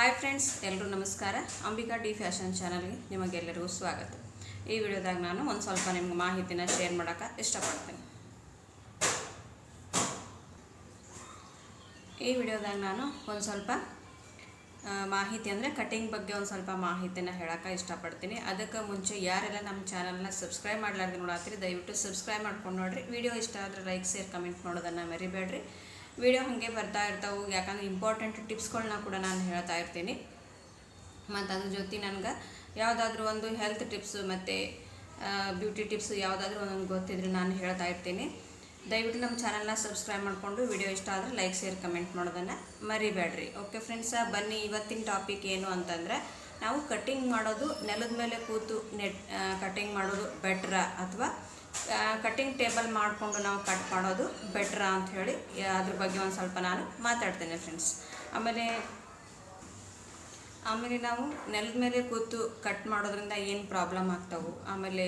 Hi friends ಎಲ್ಲರೂ ನಮಸ್ಕಾರ. Ambika D fashion ಚಾನಲ್ಗೆ ನಿಮಗೆಲ್ಲರಿಗೂ ಸ್ವಾಗತ. ಈ ವಿಡಿಯೋದಾಗ ನಾನು ಒಂದು ಸ್ವಲ್ಪ ನಿಮ್ಗೆ ಮಾಹಿತಿನ ಶೇರ್ ಮಾಡೋಕೆ ಇಷ್ಟಪಡ್ತೀನಿ. ಈ ವಿಡಿಯೋದಾಗ ನಾನು ಒಂದು ಸ್ವಲ್ಪ ಮಾಹಿತಿ ಅಂದರೆ ಕಟಿಂಗ್ ಬಗ್ಗೆ ಒಂದು ಸ್ವಲ್ಪ ಮಾಹಿತಿನ ಹೇಳೋಕೆ ಇಷ್ಟಪಡ್ತೀನಿ. ಅದಕ್ಕೆ ಮುಂಚೆ ಯಾರೆಲ್ಲ ನಮ್ಮ ಚಾನಲ್ನ ಸಬ್ಸ್ಕ್ರೈಬ್ ಮಾಡಲಾರ್ದು ನೋಡತ್ತೀರಿ ದಯವಿಟ್ಟು ಸಬ್ಸ್ಕ್ರೈಬ್ ಮಾಡ್ಕೊಂಡು ನೋಡಿರಿ. ವಿಡಿಯೋ ಇಷ್ಟ ಆದರೆ ಲೈಕ್ ಶೇರ್ ಕಮೆಂಟ್ ಮಾಡೋದನ್ನು ಮರಿಬೇಡ್ರಿ. ವಿಡಿಯೋ ಹಾಗೆ ಬರ್ತಾ ಇರ್ತಾವೆ, ಯಾಕಂದ್ರೆ ಇಂಪಾರ್ಟೆಂಟ್ ಟಿಪ್ಸ್ಗಳನ್ನ ಕೂಡ ನಾನು ಹೇಳ್ತಾ ಇರ್ತೀನಿ. ಮತ್ತು ಅದ್ರ ಜೊತೆ ನನಗೆ ಯಾವುದಾದ್ರೂ ಒಂದು ಹೆಲ್ತ್ ಟಿಪ್ಸು ಮತ್ತು ಬ್ಯೂಟಿ ಟಿಪ್ಸು ಯಾವುದಾದ್ರೂ ಒಂದೊಂದು ಗೊತ್ತಿದ್ರೆ ನಾನು ಹೇಳ್ತಾ ಇರ್ತೀನಿ. ದಯವಿಟ್ಟು ನಮ್ಮ ಚಾನಲ್ನ ಸಬ್ಸ್ಕ್ರೈಬ್ ಮಾಡಿಕೊಂಡು ವಿಡಿಯೋ ಇಷ್ಟ ಆದರೆ ಲೈಕ್ ಶೇರ್ ಕಮೆಂಟ್ ಮಾಡೋದನ್ನು ಮರಿಬೇಡ್ರಿ. ಓಕೆ ಫ್ರೆಂಡ್ಸ ಬನ್ನಿ ಇವತ್ತಿನ ಟಾಪಿಕ್ ಏನು ಅಂತಂದರೆ, ನಾವು ಕಟ್ಟಿಂಗ್ ಮಾಡೋದು ನೆಲದ ಮೇಲೆ ಕೂತು ನೆಟ್ ಕಟ್ಟಿಂಗ್ ಮಾಡೋದು ಬೆಟ್ರಾ ಅಥವಾ ಕಟ್ಟಿಂಗ್ ಟೇಬಲ್ ಮಾಡಿಕೊಂಡು ನಾವು ಕಟ್ ಮಾಡೋದು ಬೆಟ್ರ ಅಂತ ಹೇಳಿ ಅದ್ರ ಬಗ್ಗೆ ಒಂದು ಸ್ವಲ್ಪ ನಾನು ಮಾತಾಡ್ತೇನೆ ಫ್ರೆಂಡ್ಸ್ ಆಮೇಲೆ ಆಮೇಲೆ ನಾವು ನೆಲದ ಮೇಲೆ ಕೂತು ಕಟ್ ಮಾಡೋದ್ರಿಂದ ಏನು ಪ್ರಾಬ್ಲಮ್ ಆಗ್ತಾವೆ? ಆಮೇಲೆ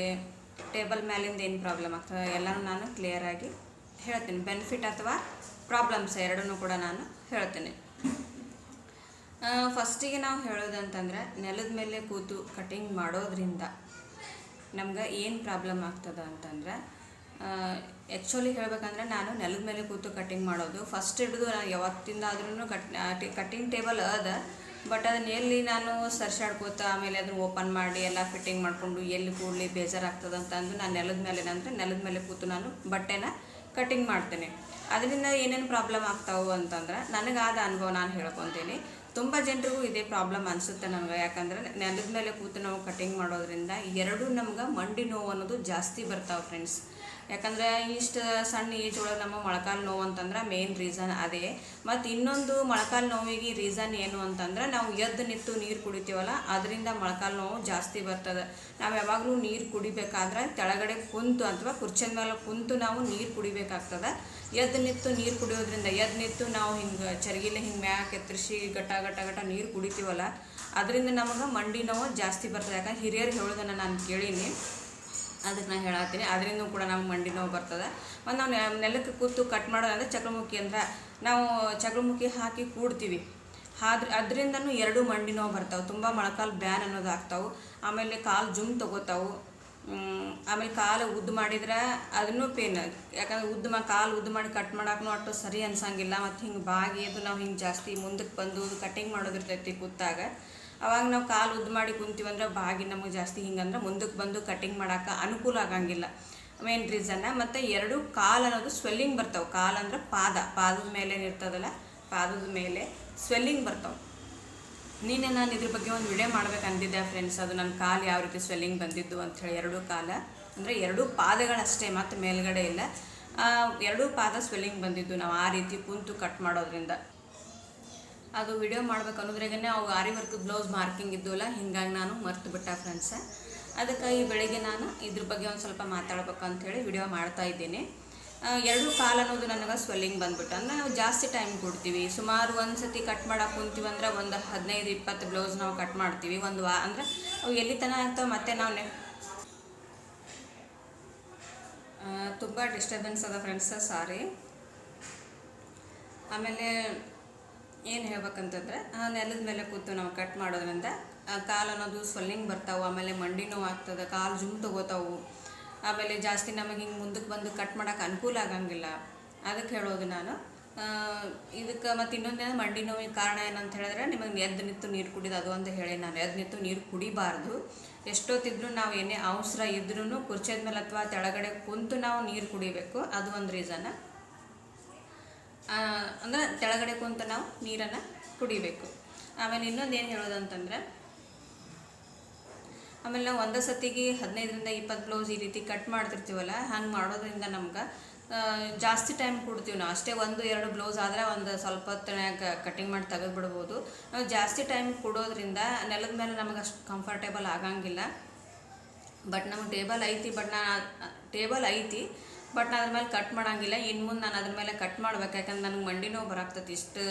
ಟೇಬಲ್ ಮೇಲಿಂದ ಏನು ಪ್ರಾಬ್ಲಮ್ ಆಗ್ತವೆ? ಎಲ್ಲನೂ ನಾನು ಕ್ಲಿಯರಾಗಿ ಹೇಳ್ತೀನಿ. ಬೆನಿಫಿಟ್ ಅಥವಾ ಪ್ರಾಬ್ಲಮ್ಸ್ ಎರಡನ್ನೂ ಕೂಡ ನಾನು ಹೇಳ್ತೇನೆ. ಫಸ್ಟಿಗೆ ನಾವು ಹೇಳೋದಂತಂದರೆ, ನೆಲದ ಮೇಲೆ ಕೂತು ಕಟಿಂಗ್ ಮಾಡೋದ್ರಿಂದ ನಮ್ಗೆ ಏನು ಪ್ರಾಬ್ಲಮ್ ಆಗ್ತದ ಅಂತಂದ್ರೆ ಆ್ಯಕ್ಚುಲಿ ಹೇಳ್ಬೇಕಂದ್ರೆ ನಾನು ನೆಲದ ಮೇಲೆ ಕೂತು ಕಟ್ಟಿಂಗ್ ಮಾಡೋದು. ಫಸ್ಟ್ ಹಿಡಿದು ನಾನು ಯಾವತ್ತಿಂದಾದ್ರೂ ಕಟ್ ಕಟ್ಟಿಂಗ್ ಟೇಬಲ್ ಅದ ಬಟ್ ಅದನ್ನ ಎಲ್ಲಿ ನಾನು ಸರ್ಸಾಡ್ಕೋತ ಆಮೇಲೆ ಅದನ್ನ ಓಪನ್ ಮಾಡಿ ಎಲ್ಲ ಫಿಟ್ಟಿಂಗ್ ಮಾಡಿಕೊಂಡು ಎಲ್ಲಿ ಕೂಡಲಿ ಬೇಜಾರಾಗ್ತದೆ ಅಂತ ಅಂದು ನಾನು ನೆಲದ ಮೇಲೆ ಅಂದರೆ ನೆಲದ ಮೇಲೆ ಕೂತು ನಾನು ಬಟ್ಟೆನ ಕಟ್ಟಿಂಗ್ ಮಾಡ್ತೇನೆ. ಅದರಿಂದ ಏನೇನು ಪ್ರಾಬ್ಲಮ್ ಆಗ್ತಾವು ಅಂತಂದ್ರೆ, ನನಗಾದ ಅನುಭವ ನಾನು ಹೇಳ್ಕೊತೀನಿ. ತುಂಬ ಜನರಿಗೂ ಇದೇ ಪ್ರಾಬ್ಲಮ್ ಅನಿಸುತ್ತೆ ನನಗೆ. ಯಾಕಂದ್ರೆ ನೆಲದ ಮೇಲೆ ಕೂತು ನಾವು ಕಟಿಂಗ್ ಮಾಡೋದ್ರಿಂದ ಎರಡೂ ನಮ್ಗೆ ಮಂಡಿ ನೋವು ಅನ್ನೋದು ಜಾಸ್ತಿ ಬರ್ತಾವೆ ಫ್ರೆಂಡ್ಸ್ ಯಾಕಂದ್ರೆ ಇಷ್ಟು ಸಣ್ಣ ಏಜ್ ಒಳಗೆ ನಮ್ಮ ಮೊಳಕಾಲು ನೋವು ಅಂತಂದ್ರೆ ಮೇನ್ ರೀಸನ್ ಅದೇ. ಮತ್ತು ಇನ್ನೊಂದು ಮೊಳಕಾಲು ನೋವಿಗೆ ರೀಸನ್ ಏನು ಅಂತಂದ್ರೆ ನಾವು ಎದ್ದು ನಿಂತು ನೀರು ಕುಡಿತೀವಲ್ಲ, ಅದರಿಂದ ಮೊಳಕಾಲು ನೋವು ಜಾಸ್ತಿ ಬರ್ತದೆ. ನಾವು ಯಾವಾಗಲೂ ನೀರು ಕುಡಿಬೇಕಾದ್ರೆ ಕೆಳಗಡೆ ಕುಂತು ಅಥವಾ ಕುರ್ಚಿನ ಮೇಲೆ ಕುಂತು ನಾವು ನೀರು ಕುಡಿಬೇಕಾಗ್ತದೆ. ಎದ್ದು ನಿಂತು ನೀರು ಕುಡಿಯೋದ್ರಿಂದ, ಎದ್ದು ನಿಂತು ನಾವು ಹಿಂಗೆ ಚರ್ಗಿಲೆ ಹಿಂಗೆ ಮ್ಯಾಕ್ ಎತ್ತರಿಸಿ ಗಟ ಗಟ ಗಟ ನೀರು ಕುಡಿತೀವಲ್ಲ, ಅದರಿಂದ ನಮಗೆ ಮಂಡಿ ನೋವು ಜಾಸ್ತಿ ಬರ್ತದೆ. ಯಾಕಂದ್ರೆ ಹಿರಿಯರು ಹೇಳೋದನ್ನು ನಾನು ಕೇಳೀನಿ. ಅದಕ್ಕೆ ನಾನು ಹೇಳತ್ತೀನಿ. ಅದರಿಂದ ಕೂಡ ನಮ್ಗೆ ಮಂಡಿ ನೋವು ಬರ್ತದೆ. ಮತ್ತು ನಾವು ನೆಲಕ್ಕೆ ಕೂತು ಕಟ್ ಮಾಡೋದಂದ್ರೆ ಚಕ್ರಮುಖಿ ಅಂದ್ರೆ ನಾವು ಚಕ್ರಮುಖಿ ಹಾಕಿ ಕೂಡ್ತೀವಿ. ಆದ್ರೆ ಅದರಿಂದನೂ ಎರಡು ಮಂಡಿ ನೋವು ಬರ್ತಾವೆ. ತುಂಬ ಮೊಳಕಾಲು ಬ್ಯಾನ್ ಅನ್ನೋದು ಆಗ್ತಾವೆ. ಆಮೇಲೆ ಕಾಲು ಜುಮ್ ತಗೋತಾವು. ಆಮೇಲೆ ಕಾಲು ಉದ್ದು ಮಾಡಿದ್ರೆ ಅದನ್ನು ಪೇನ್. ಯಾಕಂದ್ರೆ ಉದ್ದು ಮಾ, ಕಾಲು ಉದ್ದು ಮಾಡಿ ಕಟ್ ಮಾಡೋಕ್ಕೂ ಅಷ್ಟು ಸರಿ ಅನ್ಸಂಗಿಲ್ಲ. ಮತ್ತು ಹಿಂಗೆ ಬಾಗಿ ಅದು ನಾವು ಹಿಂಗೆ ಜಾಸ್ತಿ ಮುಂದಕ್ಕೆ ಬಂದು ಕಟಿಂಗ್ ಮಾಡೋದಿರ್ತೈತಿ ಕೂತಾಗ. ಅವಾಗ ನಾವು ಕಾಲು ಉದ್ದು ಮಾಡಿ ಕುಂತೀವಂದ್ರೆ ಬಾಗಿ ನಮಗೆ ಜಾಸ್ತಿ ಹಿಂಗಂದ್ರೆ ಮುಂದಕ್ಕೆ ಬಂದು ಕಟಿಂಗ್ ಮಾಡೋಕೆ ಅನುಕೂಲ ಆಗಂಗಿಲ್ಲ. ಮೇನ್ ರೀಸನ್ನ ಮತ್ತು ಎರಡು ಕಾಲು ಅನ್ನೋದು ಸ್ವೆಲ್ಲಿಂಗ್ ಬರ್ತಾವೆ. ಕಾಲು ಅಂದ್ರೆ ಪಾದ. ಪಾದದ ಮೇಲೆ ಇರ್ತದಲ್ಲ? ಪಾದದ ಮೇಲೆ ಸ್ವೆಲ್ಲಿಂಗ್ ಬರ್ತಾವೆ. ನೀನೆ ನಾನು ಇದ್ರ ಬಗ್ಗೆ ಒಂದು ವಿಡಿಯೋ ಮಾಡ್ಬೇಕು ಅಂದಿದ್ದೆ ಫ್ರೆಂಡ್ಸ್ ಅದು ನನ್ನ ಕಾಲು ಯಾವ ರೀತಿ ಸ್ವೆಲ್ಲಿಂಗ್ ಬಂದಿದ್ದು ಅಂಥೇಳಿ ಎರಡೂ ಕಾಲ. ಅಂದರೆ ಎರಡೂ ಪಾದಗಳಷ್ಟೇ, ಮತ್ತು ಮೇಲ್ಗಡೆ ಇಲ್ಲ. ಎರಡೂ ಪಾದ ಸ್ವೆಲ್ಲಿಂಗ್ ಬಂದಿದ್ದು ನಾವು ಆ ರೀತಿ ಕುಂತು ಕಟ್ ಮಾಡೋದ್ರಿಂದ. ಅದು ವಿಡಿಯೋ ಮಾಡ್ಬೇಕು ಅನ್ನೋದ್ರಾಗೇ ಅವು ಆರಿ ವರ್ಕ್ ಬ್ಲೌಸ್ ಮಾರ್ಕಿಂಗ್ ಇದ್ದವಲ್ಲ, ಹಿಂಗಾಗಿ ನಾನು ಮರ್ತು ಬಿಟ್ಟೆ ಫ್ರೆಂಡ್ಸ ಅದಕ್ಕೆ ಈ ಬೆಳಿಗ್ಗೆ ನಾನು ಇದ್ರ ಬಗ್ಗೆ ಒಂದು ಸ್ವಲ್ಪ ಮಾತಾಡ್ಬೇಕು ಅಂಥೇಳಿ ವಿಡಿಯೋ ಮಾಡ್ತಾ ಇದ್ದೀನಿ. ಎರಡು ಕಾಲ ಕಾಲು ಅನ್ನೋದು ನನಗೆ ಸ್ವೆಲ್ಲಿಂಗ್ ಬಂದ್ಬಿಟ್ಟು, ಅಂದರೆ ನಾವು ಜಾಸ್ತಿ ಟೈಮ್ ಕೊಡ್ತೀವಿ. ಸುಮಾರು ಒಂದು ಸತಿ ಕಟ್ ಮಾಡೋಕೆ ಕುಂತೀವಿ ಅಂದರೆ ಒಂದು ಹದಿನೈದು, ಇಪ್ಪತ್ತು ಬ್ಲೌಸ್ ನಾವು ಕಟ್ ಮಾಡ್ತೀವಿ. ಒಂದು ವಾ, ಅಂದ್ರೆ ಅವು ಎಲ್ಲಿ ತನಕ ಆಗ್ತಾವೆ ಮತ್ತೆ ನಾವು ನೆ ತುಂಬ ಡಿಸ್ಟರ್ಬೆನ್ಸ್ ಅದ ಫ್ರೆಂಡ್ಸ ಸಾರಿ ಆಮೇಲೆ ಏನು ಹೇಳ್ಬೇಕಂತಂದ್ರೆ ನೆಲದ ಮೇಲೆ ಕೂತು ನಾವು ಕಟ್ ಮಾಡೋದ್ರಿಂದ ಕಾಲು ಅನ್ನೋದು ಸ್ವೆಲ್ಲಿಂಗ್ ಬರ್ತಾವೆ, ಆಮೇಲೆ ಮಂಡಿ ನೋವು ಆಗ್ತದೆ, ಕಾಲು ಜುಮ್ ತಗೋತಾವು. ಆಮೇಲೆ ಜಾಸ್ತಿ ನಮಗೆ ಹಿಂಗೆ ಮುಂದಕ್ಕೆ ಬಂದು ಕಟ್ ಮಾಡೋಕೆ ಅನುಕೂಲ ಆಗಂಗಿಲ್ಲ. ಅದಕ್ಕೆ ಹೇಳೋದು ನಾನು. ಇದಕ್ಕೆ ಮತ್ತು ಇನ್ನೊಂದೇನು ಮಂಡಿ ನೋವಿನ ಕಾರಣ ಏನಂತ ಹೇಳಿದ್ರೆ, ನಿಮಗೆ ಎದ್ದು ನಿಂತು ನೀರು ಕುಡಿದು ಅದು ಅಂತ ಹೇಳಿ ನಾನು. ಎದ್ದು ನಿಂತು ನೀರು ಕುಡಿಬಾರ್ದು. ಎಷ್ಟೊತ್ತಿದ್ರು ನಾವು ಏನೇ ಅವಸರ ಇದ್ರೂ ಕುರ್ಚಿದ ಮೇಲೆ ಅಥವಾ ತೆಳಗಡೆ ಕುಂತು ನಾವು ನೀರು ಕುಡಿಬೇಕು. ಅದು ಒಂದು ರೀಸನ್ ಅಂದರೆ ಕೆಳಗಡೆ ಕುಂತ ನಾವು ನೀರನ್ನು ಕುಡಿಬೇಕು. ಆಮೇಲೆ ಇನ್ನೊಂದು ಏನು ಹೇಳೋದಂತಂದ್ರೆ, ಆಮೇಲೆ ನಾವು ಒಂದೇ ಸತಿಗೆ ಹದಿನೈದರಿಂದ ಇಪ್ಪತ್ತು ಬ್ಲೌಸ್ ಈ ರೀತಿ ಕಟ್ ಮಾಡ್ತಿರ್ತೀವಲ್ಲ, ಹಂಗೆ ಮಾಡೋದ್ರಿಂದ ನಮ್ಗೆ ಜಾಸ್ತಿ ಟೈಮ್ ಕೊಡ್ತೀವಿ ನಾವು. ಅಷ್ಟೇ ಒಂದು, ಎರಡು ಬ್ಲೌಸ್ ಆದರೆ ಒಂದು ಸ್ವಲ್ಪ ಹೊತ್ತಿನಾಗ ಕಟಿಂಗ್ ಮಾಡಿ ತೆಗೆದು ಬಿಡ್ಬೋದು ನಾವು ಜಾಸ್ತಿ ಟೈಮ್ ಕೊಡೋದ್ರಿಂದ ನೆಲದ ಮೇಲೆ ನಮಗೆ ಅಷ್ಟು ಕಂಫರ್ಟೇಬಲ್ ಆಗಂಗಿಲ್ಲ. ಬಟ್ ನಮ್ಗೆ ಟೇಬಲ್ ಐತಿ ಬಟ್ ನಾ ಟೇಬಲ್ ಐತಿ ಬಟ್ ನಾನು ಅದ್ರ ಮೇಲೆ ಕಟ್ ಮಾಡಂಗಿಲ್ಲ. ಇನ್ನು ಮುಂದೆ ನಾನು ಅದ್ರ ಮೇಲೆ ಕಟ್ ಮಾಡ್ಬೇಕು. ಯಾಕಂದ್ರೆ ನನಗೆ ಮಂಡಿ ನೋವು ಬರಾಕ್ತೈತಿ. ಇಷ್ಟು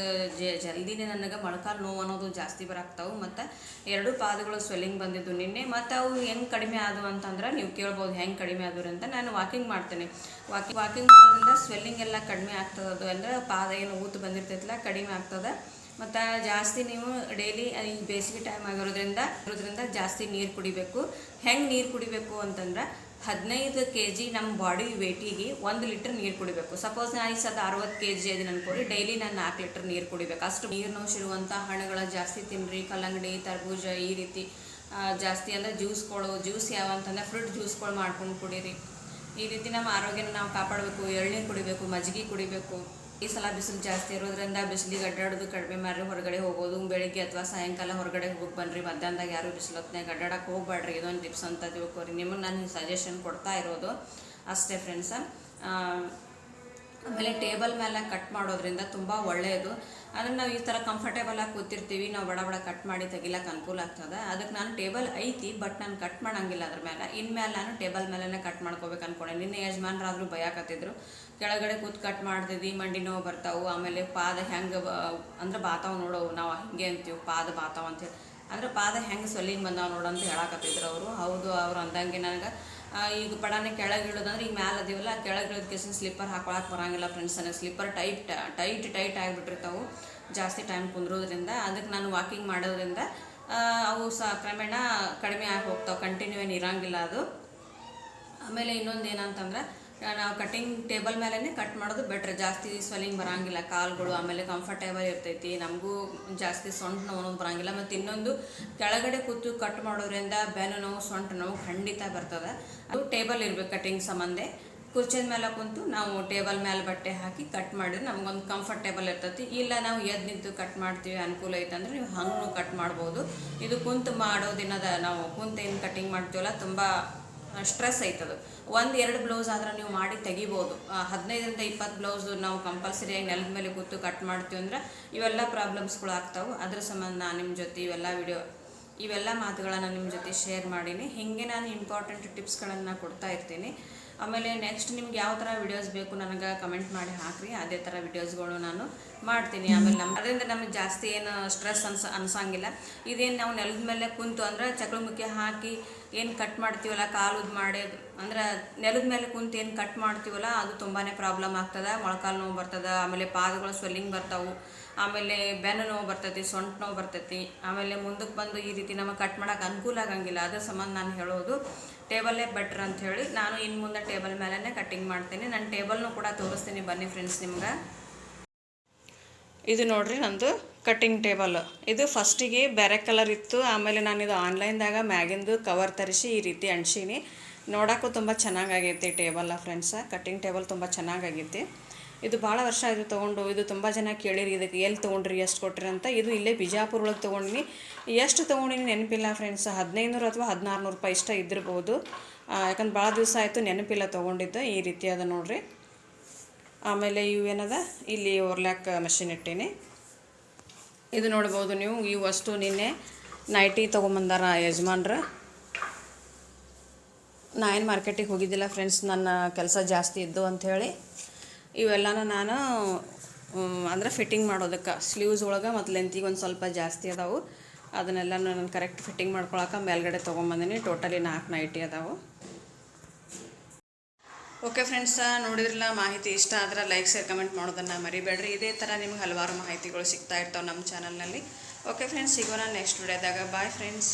ಜಲ್ದಿನೇ ನನಗೆ ಮೊಳಕಾಲು ನೋವು ಅನ್ನೋದು ಜಾಸ್ತಿ ಬರಾಕ್ತಾವೆ. ಮತ್ತು ಎರಡು ಪಾದಗಳು ಸ್ವೆಲ್ಲಿಂಗ್ ಬಂದಿದ್ದು ನಿನ್ನೆ. ಮತ್ತು ಅವು ಹೆಂಗೆ ಕಡಿಮೆ ಆದವು ಅಂತಂದ್ರೆ ನೀವು ಕೇಳ್ಬೋದು ಹೆಂಗೆ ಕಡಿಮೆ ಆದವು ಅಂತ ನಾನು ವಾಕಿಂಗ್ ಮಾಡ್ತೇನೆ. ವಾಕಿಂಗ್ ವಾಕಿಂಗ್ ಮಾಡೋದ್ರಿಂದ ಸ್ವೆಲ್ಲಿಂಗ್ ಎಲ್ಲ ಕಡಿಮೆ ಆಗ್ತದೆ ಅದು ಅಂದರೆ ಪಾದ ಏನು ಊತು ಬಂದಿರ್ತೈತಲ್ಲ ಕಡಿಮೆ ಆಗ್ತದೆ. ಮತ್ತು ಜಾಸ್ತಿ ನೀವು ಡೈಲಿ ಈ ಬೇಸಿಗೆ ಟೈಮ್ ಆಗಿರೋದ್ರಿಂದ, ಇರೋದ್ರಿಂದ ಜಾಸ್ತಿ ನೀರು ಕುಡಿಬೇಕು. ಹೆಂಗೆ ನೀರು ಕುಡಿಬೇಕು ಅಂತಂದ್ರೆ ಹದಿನೈದು ಕೆ ಜಿ ನಮ್ಮ ಬಾಡಿ ವೇಟಿಗೆ ಒಂದು ಲೀಟ್ರ್ ನೀರು ಕುಡಿಬೇಕು. ಸಪೋಸ್ ನಾನು ಈ ಸದ ಅರವತ್ತು ಕೆ ಜಿ ಅದನ್ನ ಅನ್ಕೊಳ್ಳಿ ಡೈಲಿ ನಾನು ನಾಲ್ಕು ಲೀಟ್ರ್ ನೀರು ಕುಡಿಬೇಕು. ಅಷ್ಟು ನೀರಿನಂಶ ಇರುವಂಥ ಹಣ್ಣುಗಳ ಜಾಸ್ತಿ ತಿನ್ನಿರಿ ಕಲ್ಲಂಗಡಿ, ತರಬೂಜ ಈ ರೀತಿ ಜಾಸ್ತಿ ಅಂದರೆ ಜ್ಯೂಸ್ಗಳು ಜ್ಯೂಸ್ ಯಾವ ಅಂತಂದ್ರೆ ಫ್ರೂಟ್ ಜ್ಯೂಸ್ಗಳು ಮಾಡ್ಕೊಂಡು ಕುಡೀರಿ. ಈ ರೀತಿ ನಮ್ಮ ಆರೋಗ್ಯನ ನಾವು ಕಾಪಾಡಬೇಕು, ಎಳ್ನೀರು ಕುಡಿಬೇಕು ಮಜ್ಜಿಗೆ ಕುಡಿಬೇಕು. ಈ ಸಲ ಬಿಸಿಲು ಜಾಸ್ತಿ ಇರೋದ್ರಿಂದ ಬಿಸಿಲಿಗೆ ಅಡ್ಡಾಡೋದು ಕಡಿಮೆ ಮಾಡ್ರಿ, ಹೊರಗಡೆ ಹೋಗೋದು, ಬೆಳಿಗ್ಗೆ ಅಥವಾ ಸಾಯಂಕಾಲ ಹೊರಗಡೆ ಹೋಗಿ ಬನ್ರಿ, ಮಧ್ಯಾಹ್ನದಾಗ ಯಾರು ಬಿಸಿಲು ಹೊತ್ನಾಗ ಅಡ್ಡಾಡಕ್ಕೆ ಹೋಗ್ಬೇಡ್ರಿ ಇದೊಂದು ಟಿಪ್ಸ್ ಅಂತ ತಿಳ್ಕೊರಿ. ನಿಮಗೆ ನಾನು ಸಜೆಷನ್ ಕೊಡ್ತಾ ಇರೋದು ಅಷ್ಟೇ ಫ್ರೆಂಡ್ಸ ಆಮೇಲೆ ಟೇಬಲ್ ಮೇಲೆ ಕಟ್ ಮಾಡೋದ್ರಿಂದ ತುಂಬ ಒಳ್ಳೆಯದು ಅಂದರೆ ನಾವು ಈ ಥರ ಕಂಫರ್ಟೇಬಲ್ ಆಗಿ ಕೂತಿರ್ತೀವಿ, ನಾವು ಬಡ ಬಡ ಕಟ್ ಮಾಡಿ ತೆಗಿಲಕ್ಕೆ ಅನುಕೂಲ ಆಗ್ತದೆ. ಅದಕ್ಕೆ ನಾನು ಟೇಬಲ್ ಐತಿ, ಬಟ್ ನಾನು ಕಟ್ ಮಾಡಂಗಿಲ್ಲ ಅದ್ರ ಮೇಲೆ ಇನ್ಮೇಲೆ ನಾನು ಟೇಬಲ್ ಮೇಲೇ ಕಟ್ ಮಾಡ್ಕೋಬೇಕು ಅನ್ಕೊಂಡೆ. ನಿನ್ನೆ ಭಯ ಭಯಕತ್ತಿದ್ರು ಕೆಳಗಡೆ ಕೂತ್ ಕಟ್ ಮಾಡ್ತಿದ್ವಿ ಮಂಡಿ ನೋವು ಬರ್ತಾವು. ಆಮೇಲೆ ಪಾದ ಹೆಂಗೆ ಅಂದ್ರೆ ಬಾತಾವ್ ನೋಡೋವು. ನಾವು ಹಿಂಗೆ ಅಂತೀವಿ, ಪಾದ ಬಾತಾವ್ ಅಂತೇಳಿ ಅಂದ್ರೆ ಪಾದ ಹೆಂಗೆ ಸೊಲ್ಲಿಂಗ್ ಬಂದಾವ ನೋಡು ಅಂತ ಹೇಳಕತ್ತಿದ್ರು ಅವರು. ಹೌದು, ಅವ್ರು ಅಂದಂಗೆ ನನಗೆ ಈಗ ಪಡಾನೆ ಕೆಳಗೆ ಇಳೋದಂದ್ರೆ ಈಗ ಮ್ಯಾಲ ಅದೀವಲ್ಲ ಕೆಳಗೆ ಇಳಿದ ಸ್ಲಿಪ್ಪರ್ ಹಾಕೊಳಕ್ಕೆ ಬರಂಗಿಲ್ಲ ಫ್ರೆಂಡ್ಸ್ ನನಗೆ ಸ್ಲಿಪ್ಪರ್ ಟೈಟ್ ಟೈಟ್ ಟೈಟ್ ಆಗಿಬಿಟ್ಟಿರ್ತಾವೆ. ಜಾಸ್ತಿ ಟೈಮ್ ಕುಂದ್ರೋದ್ರಿಂದ ಅದಕ್ಕೆ ನಾನು ವಾಕಿಂಗ್ ಮಾಡೋದ್ರಿಂದ ಅವು ಸಹ ಕ್ರಮೇಣ ಕಡಿಮೆ ಆಗಿ ಹೋಗ್ತಾವೆ. ಕಂಟಿನ್ಯೂ ಏನು ಇರಂಗಿಲ್ಲ ಅದು. ಆಮೇಲೆ ಇನ್ನೊಂದು ಏನಂತಂದ್ರೆ ನಾವು ಕಟಿಂಗ್ ಟೇಬಲ್ ಮೇಲೇ ಕಟ್ ಮಾಡೋದು ಬೆಟ್ರ್ ಜಾಸ್ತಿ ಸ್ವೆಲ್ಲಿಂಗ್ ಬರಂಗಿಲ್ಲ. ಕಾಲುಗಳು ಆಮೇಲೆ ಕಂಫರ್ಟೇಬಲ್ ಇರ್ತೈತಿ. ನಮಗೂ ಜಾಸ್ತಿ ಸೊಂಟ ನೋವು ಅನ್ನೋದು ಬರಂಗಿಲ್ಲ. ಮತ್ತು ಇನ್ನೊಂದು, ಕೆಳಗಡೆ ಕೂತು ಕಟ್ ಮಾಡೋದ್ರಿಂದ ಬೆನ್ನು ನೋವು, ಸೊಂಟ ನೋವು ಖಂಡಿತ ಬರ್ತದೆ. ಅದು ಟೇಬಲ್ ಇರಬೇಕು ಕಟಿಂಗ್ ಸಂಬಂಧ. ಕುರ್ಚಿದ ಮೇಲೆ ಕುಂತು ನಾವು ಟೇಬಲ್ ಮೇಲೆ ಬಟ್ಟೆ ಹಾಕಿ ಕಟ್ ಮಾಡಿದ್ರೆ ನಮಗೊಂದು ಕಂಫರ್ಟೇಬಲ್ ಇರ್ತೈತಿ. ಇಲ್ಲ ನಾವು ಎದ್ದು ನಿಂತು ಕಟ್ ಮಾಡ್ತೀವಿ, ಅನುಕೂಲ ಐತಂದ್ರೆ ನೀವು ಹಂಗೂ ಕಟ್ ಮಾಡ್ಬೋದು. ಇದು ಕುಂತು ಮಾಡೋ ದಿನದ ನಾವು ಕುಂತೇನು ಕಟಿಂಗ್ ಮಾಡ್ತೀವಲ್ಲ, ತುಂಬ ಸ್ಟ್ರೆಸ್ ಐತದು ಒಂದು ಎರಡು ಬ್ಲೌಸ್ ಆದ್ರೆ ನೀವು ಮಾಡಿ ತೆಗಿಬೋದು. ಹದಿನೈದರಿಂದ ಇಪ್ಪತ್ತು ಬ್ಲೌಸ್ ನಾವು ಕಂಪಲ್ಸರಿಯಾಗಿ ನೆಲದ ಮೇಲೆ ಕೂತು ಕಟ್ ಮಾಡ್ತೀವಿ ಅಂದ್ರೆ ಇವೆಲ್ಲ ಪ್ರಾಬ್ಲಮ್ಸ್ಗಳು ಆಗ್ತಾವೆ. ಅದ್ರ ಸಂಬಂಧ ನಾನು ನಿಮ್ಮ ಜೊತೆ ಇವೆಲ್ಲ ವಿಡಿಯೋ ಇವೆಲ್ಲ ಮಾತುಗಳನ್ನು ನಿಮ್ಮ ಜೊತೆ ಶೇರ್ ಮಾಡೀನಿ. ಹಿಂಗೆ ನಾನು ಇಂಪಾರ್ಟೆಂಟ್ ಟಿಪ್ಸ್ಗಳನ್ನು ಕೊಡ್ತಾ ಇರ್ತೀನಿ. ಆಮೇಲೆ ನೆಕ್ಸ್ಟ್ ನಿಮ್ಗೆ ಯಾವ ಥರ ವಿಡಿಯೋಸ್ ಬೇಕು ನನಗೆ ಕಮೆಂಟ್ ಮಾಡಿ ಹಾಕ್ರಿ. ಅದೇ ಥರ ವಿಡಿಯೋಸ್ಗಳು ನಾನು ಮಾಡ್ತೀನಿ. ಆಮೇಲೆ ನಮ್ಮ ಅದರಿಂದ ನಮಗೆ ಜಾಸ್ತಿ ಏನು ಸ್ಟ್ರೆಸ್ ಅನ್ಸ ಅನ್ಸಂಗಿಲ್ಲ. ಇದೇನು ನಾವು ನೆಲದ ಮೇಲೆ ಕುಂತು ಅಂದ್ರೆ ಚಕ್ಳಮುಖಿ ಹಾಕಿ ಏನು ಕಟ್ ಮಾಡ್ತೀವಲ್ಲ ಕಾಲುದ್ ಮಾಡಿ ಅಂದ್ರೆ ನೆಲದ ಮೇಲೆ ಕುಂತು ಏನು ಕಟ್ ಮಾಡ್ತೀವಲ್ಲ, ಅದು ತುಂಬಾ ಪ್ರಾಬ್ಲಮ್ ಆಗ್ತದೆ. ಮೊಳಕಾಲು ನೋವು ಬರ್ತದೆ, ಆಮೇಲೆ ಪಾದಗಳು ಸ್ವೆಲ್ಲಿಂಗ್ ಬರ್ತಾವೆ. ಆಮೇಲೆ ಬೆನ್ನು ನೋವು ಬರ್ತೈತಿ, ಸೊಂಟ ನೋವು ಬರ್ತೈತಿ. ಆಮೇಲೆ ಮುಂದಕ್ಕೆ ಬಂದು ಈ ರೀತಿ ನಮಗೆ ಕಟ್ ಮಾಡೋಕೆ ಅನುಕೂಲ ಆಗಂಗಿಲ್ಲ. ಅದ್ರ ಸಂಬಂಧ ನಾನು ಹೇಳೋದು ಟೇಬಲ್ಲೇ ಬೆಟ್ರ್ ಅಂತ ಹೇಳಿ ನಾನು ಇನ್ನು ಮುಂದೆ ಟೇಬಲ್ ಮೇಲೇ ಕಟ್ಟಿಂಗ್ ಮಾಡ್ತೀನಿ. ನಾನು ಟೇಬಲ್ನು ಕೂಡ ತೋರಿಸ್ತೀನಿ ಬನ್ನಿ ಫ್ರೆಂಡ್ಸ್ ನಿಮ್ಗೆ. ಇದು ನೋಡ್ರಿ ನಂದು ಕಟ್ಟಿಂಗ್ ಟೇಬಲ್ ಇದು ಫಸ್ಟಿಗೆ ಬೇರೆ ಕಲರ್ ಇತ್ತು. ಆಮೇಲೆ ನಾನು ಇದು ಆನ್ಲೈನ್ದಾಗ ಮ್ಯಾಗಿಂದು ಕವರ್ ತರಿಸಿ ಈ ರೀತಿ ಅಂಟಿಸೀನಿ. ನೋಡೋಕ್ಕೂ ತುಂಬ ಚೆನ್ನಾಗಾಗೈತಿ ಟೇಬಲ್ಲ ಫ್ರೆಂಡ್ಸ ಕಟ್ಟಿಂಗ್ ಟೇಬಲ್ ತುಂಬ ಚೆನ್ನಾಗೈತಿ ಇದು ಭಾಳ ವರ್ಷ ಆಯಿತು ತೊಗೊಂಡು, ಇದು ತುಂಬ ಜನ ಕೇಳಿರಿ, ಇದಕ್ಕೆ ಎಲ್ಲಿ ತೊಗೊಂಡ್ರಿ, ಎಷ್ಟು ಕೊಟ್ರಿ ಅಂತ. ಇದು ಇಲ್ಲೇ ಬಿಜಾಪುರ ಒಳಗೆ ತೊಗೊಂಡಿನಿ. ಎಷ್ಟು ತೊಗೊಂಡಿನಿ ನೆನಪಿಲ್ಲ ಫ್ರೆಂಡ್ಸ್ ಹದಿನೈದುನೂರು ಅಥವಾ ಹದಿನಾರುನೂರು ರೂಪಾಯಿ ಇಷ್ಟ ಇದ್ದಿರ್ಬೋದು. ಯಾಕಂದ್ರೆ ಭಾಳ ದಿವಸ ಆಯಿತು ನೆನಪಿಲ್ಲ ತೊಗೊಂಡಿದ್ದು, ಈ ರೀತಿ ಅದ ನೋಡ್ರಿ. ಆಮೇಲೆ ಇವು ಏನದ? ಇಲ್ಲಿ ಓರ್ಲ್ಯಾಕ್ ಮಷಿನ್ ಇಟ್ಟೀನಿ. ಇದು ನೋಡ್ಬೋದು ನೀವು, ಈ ವಸ್ತು ನಿನ್ನೆ ನೈಟಿ ತೊಗೊಂಬಂದಾರ ಯಜಮಾನ್ರು. ನಾ ಏನು ಮಾರ್ಕೆಟಿಗೆ ಹೋಗಿದ್ದಿಲ್ಲ ಫ್ರೆಂಡ್ಸ್ ನನ್ನ ಕೆಲಸ ಜಾಸ್ತಿ ಇದ್ದು ಅಂಥೇಳಿ ಇವೆಲ್ಲನೂ ನಾನು ಅಂದರೆ ಫಿಟ್ಟಿಂಗ್ ಮಾಡೋದಕ್ಕೆ. ಸ್ಲೀವ್ಸ್ ಒಳಗೆ ಮತ್ತು ಲೆಂತಿಗೆ ಒಂದು ಸ್ವಲ್ಪ ಜಾಸ್ತಿ ಅದಾವು. ಅದನ್ನೆಲ್ಲ ನಾನು ಕರೆಕ್ಟ್ ಫಿಟ್ಟಿಂಗ್ ಮಾಡ್ಕೊಳಕ್ಕೆ ಮೇಲ್ಗಡೆ ತೊಗೊಂಬಂದಿನಿ. ಟೋಟಲಿ ನಾಲ್ಕು ನೈಟಿ ಅದಾವು. ಓಕೆ ಫ್ರೆಂಡ್ಸ್ ನೋಡಿದ್ರಲ್ಲ, ಮಾಹಿತಿ ಇಷ್ಟ ಆದ್ರೆ ಲೈಕ್ ಶೇರ್ ಕಮೆಂಟ್ ಮಾಡೋದನ್ನು ಮರಿಬೇಡ್ರಿ. ಇದೇ ಥರ ನಿಮ್ಗೆ ಹಲವಾರು ಮಾಹಿತಿಗಳು ಸಿಗ್ತಾ ಇರ್ತಾವೆ ನಮ್ಮ ಚಾನಲ್ನಲ್ಲಿ ಓಕೆ ಫ್ರೆಂಡ್ಸ್ ಸಿಗೋಣ ನೆಕ್ಸ್ಟ್ ವಿಡಿಯೋದಾಗ ಬಾಯ್ ಫ್ರೆಂಡ್ಸ್